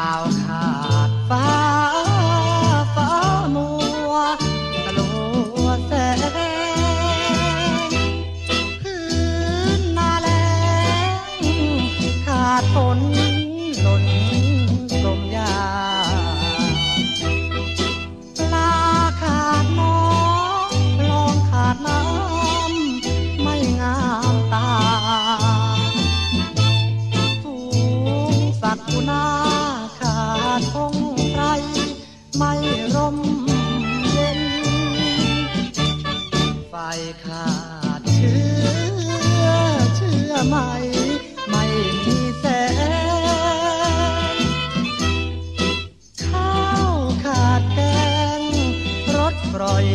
าวขาดฟ้าฟ้ามัวตะลัวแสงคืนมาแล้วขาดฝน มเย็น ไฟขาดเชื้อเชื่อไหม ไม่มีแสง ข้าวขาดแกงรถปล่อย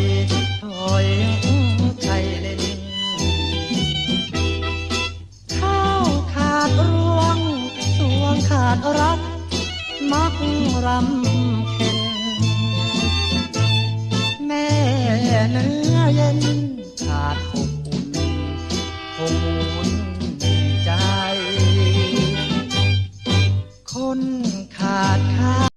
ถอยใจเล่น ข้าวขาดรวงสวงขาดรัก มักรำ นื้อเย็นขาดอบอุ่นคงหมุนใจ คนขาดค่า